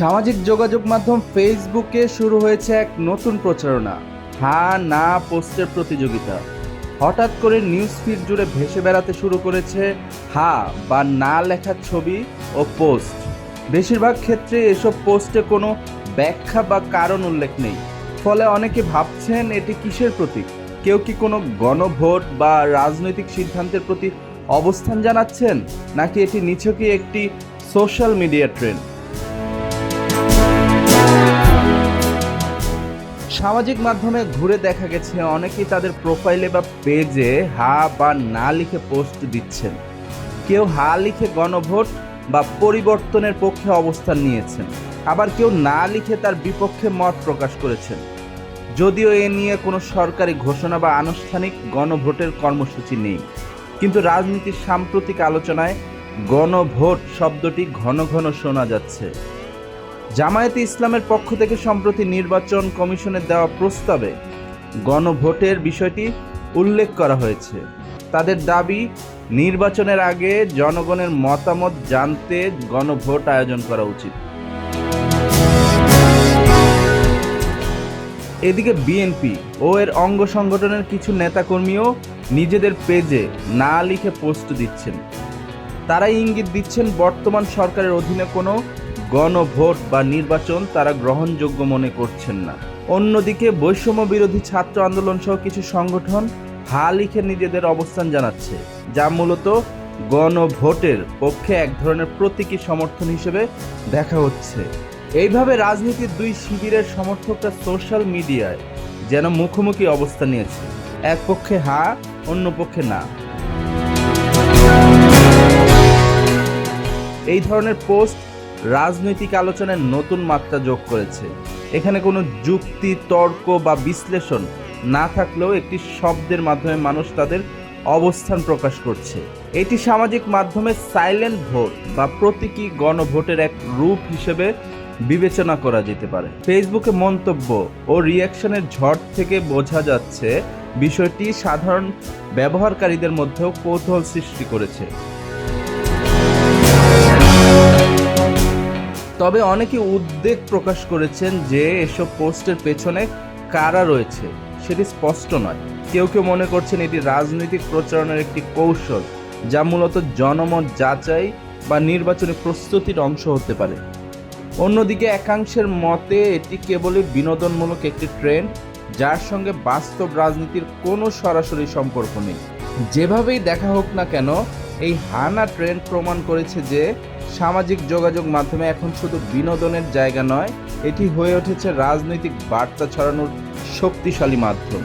সামাজিক যোগাযোগ মাধ্যম ফেসবুকে শুরু হয়েছে এক নতুন প্রচারণা। হা না পোস্টের প্রতিযোগিতা। হঠাৎ করে নিউজ ফিড জুড়ে ভেসে বেড়াতে শুরু করেছে হা বা না লেখা ছবি ও পোস্ট। বেশিরভাগ ক্ষেত্রে এসব পোস্টে কোনো ব্যাখ্যা বা কারণ উল্লেখ নেই। ফলে অনেকে ভাবছেন এটি কিসের প্রতীক? কেউ কি কোনো গণভোট বা রাজনৈতিক সিদ্ধান্তের প্রতি অবস্থান জানাচ্ছেন? নাকি এটি নিছকই একটি সোশ্যাল মিডিয়া ট্রেন্ড সামাজিক মাধ্যমে ঘুরে দেখা গেছে, অনেকেই তাদের প্রোফাইলে বা পেজে হা বা না লিখে পোস্ট দিচ্ছেন। কেউ হা লিখে গণভোট বা পরিবর্তনের পক্ষে অবস্থান নিয়েছেন। আবার কেউ না লিখে তার বিপক্ষে মত প্রকাশ করেছেন। যদিও এ নিয়ে কোনো সরকারি ঘোষণা বা আনুষ্ঠানিক গণভোটের কর্মসূচি নেই। কিন্তু রাজনীতির সাম্প্রতিক আলোচনায় গণভোট শব্দটি ঘন ঘন শোনা যাচ্ছে। জামায়াতে ইসলামের পক্ষ থেকে সম্প্রতি নির্বাচন কমিশনের দেওয়া প্রস্তাবে গণভোটের বিষয়টি উল্লেখ করা হয়েছে। তাদের দাবি, নির্বাচনের আগে জনগণের মতামত জানতে গণভোট আয়োজন করা উচিত। এদিকে বিএনপি ও এর অঙ্গ সংগঠনের কিছু নেতাকর্মীও নিজেদের পেজে না লিখে পোস্ট দিচ্ছেন। তারা ইঙ্গিত দিচ্ছেন, বর্তমান সরকারের অধীনে কোনো গণভোট বা নির্বাচন তারা গ্রহণযোগ্য মনে করছেন না। অন্যদিকে বৈষম্য বিরোধী ছাত্র আন্দোলন সহ কিছু সংগঠন হা লিখে নিজেদের অবস্থান জানাচ্ছে, যা মূলত গণভোটের পক্ষে এক ধরনের প্রতীকী সমর্থন হিসেবে দেখা হচ্ছে। এইভাবে রাজনীতির দুই শিবিরের সমর্থকরা সোশ্যাল মিডিয়ায় যেন মুখোমুখি অবস্থান নিয়েছে, এক পক্ষে হা, অন্য পক্ষে না। এই ধরনের পোস্ট রাজনৈতিক আলোচনায় নতুন মাত্রা যোগ করেছে। এখানে কোনো যুক্তি, তর্ক বা বিশ্লেষণ না থাকলেও একটি শব্দের মাধ্যমে মানুষ তাদের অবস্থান প্রকাশ করছে। এটি সামাজিক মাধ্যমে সাইলেন্ট ভোট বা প্রতীকী গণভোটের এক রূপ হিসেবে বিবেচনা করা যেতে পারে। ফেসবুকে মন্তব্য ও রিয়াকশনের ঝড় থেকে বোঝা যাচ্ছে, বিষয়টি সাধারণ ব্যবহারকারীদের মধ্যেও কৌতূহল সৃষ্টি করেছে। তবে অনেকে উদ্বেগ প্রকাশ করেছেন যে এসব পোস্টের পেছনে কারা রয়েছে, সেটি স্পষ্ট নয়। কেউ কেউ মনে করছেন এটি রাজনৈতিক প্রচারণার একটি কৌশল, যা মূলত জনমত যাচাই বা নির্বাচনী প্রস্তুতির অংশ হতে পারে। অন্যদিকে একাংশের মতে এটি কেবলই বিনোদনমূলক একটি ট্রেন্ড যার সঙ্গে বাস্তব রাজনীতির কোনো সরাসরি সম্পর্ক নেই। যেভাবেই দেখা হোক না কেন এই হানা ট্রেন্ড প্রমাণ করেছে যে সামাজিক যোগাযোগ মাধ্যমে এখন শুধু বিনোদনের জায়গা নয়, এটি হয়ে উঠেছে রাজনৈতিক বার্তা ছড়ানোর শক্তিশালী মাধ্যম।